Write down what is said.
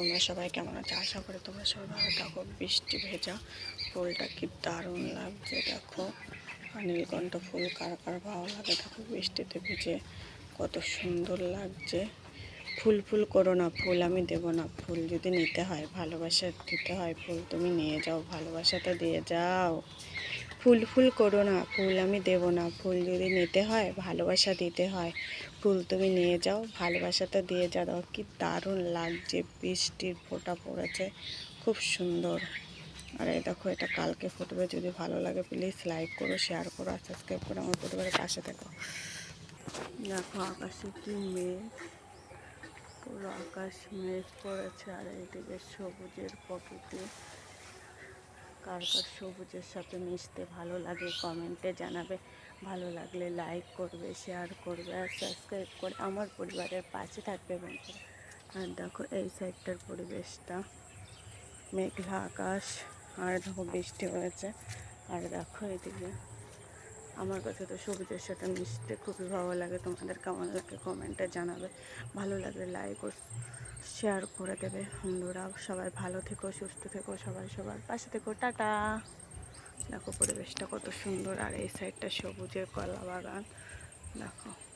তোমরা সবাই কেমন আছো? আশা করি তোমরা সবাই ভালো থাকো বৃষ্টি ভেজা। ফুলটা কি দারুণ লাগছে, দেখো। নীলকণ্ঠ ফুল কার কার ভালো লাগে, দেখো, বৃষ্টিতে ভিজে। কত সুন্দর লাগছে। ফুল ফুল করো না, ফুল আমি দেবো না। ফুল যদি নিতে হয়, ভালোবাসা দিতে হয়, ফুল তুমি নিয়ে যাও, ভালোবাসাটা দিয়ে যাও। ফুল ফুল করো না, ফুল আমি দেবো না। ফুল যদি নিতে হয়, ভালোবাসা দিতে হয়, ফুল তুমি নিয়ে যাও, ভালোবাসাটা দিয়ে যাও কি দারুণ লাগছে, বৃষ্টির ফোঁটা পড়েছে, খুব সুন্দর। আর এই দেখো, এটা কালকে ফুটবে, যদি ভালো লাগে প্লিজ লাইক করো শেয়ার করো, আর সাবস্ক্রাইব করো, আমার পরিবারের পাশে থেকো। দেখো আকাশে কি মেঘ, পুরো আকাশ মেঘ পড়েছে আর এইদিকে সবুজের প্রকৃতি। কার কার সবুজের সাথে মিশতে ভালো লাগে কমেন্টে জানাবে। ভালো লাগলে লাইক করবে শেয়ার করবে আর সাবস্ক্রাইব করে আমার পরিবারের পাশে থাকবে বন্ধুরা। আর দেখো এই সাইডটার পরিবেশটা। মেঘলা আকাশ, আর দেখো বৃষ্টি হয়েছে। আর দেখো এদিকে আমার কাছে তো সবুজের সাথে মিশতে খুবই ভালো লাগে। তোমাদের কেমন লাগে কমেন্টে জানাবে। ভালো লাগলে লাইক শেয়ার করে দেবে বন্ধুরা। সবাই ভালো থেকো, সুস্থ থেকো, সবাই সবার পাশে থেকো। টাটা। দেখো পরিবেশটা কত সুন্দর। আর এই সাইডটা সবুজের কলা বাগান। দেখো।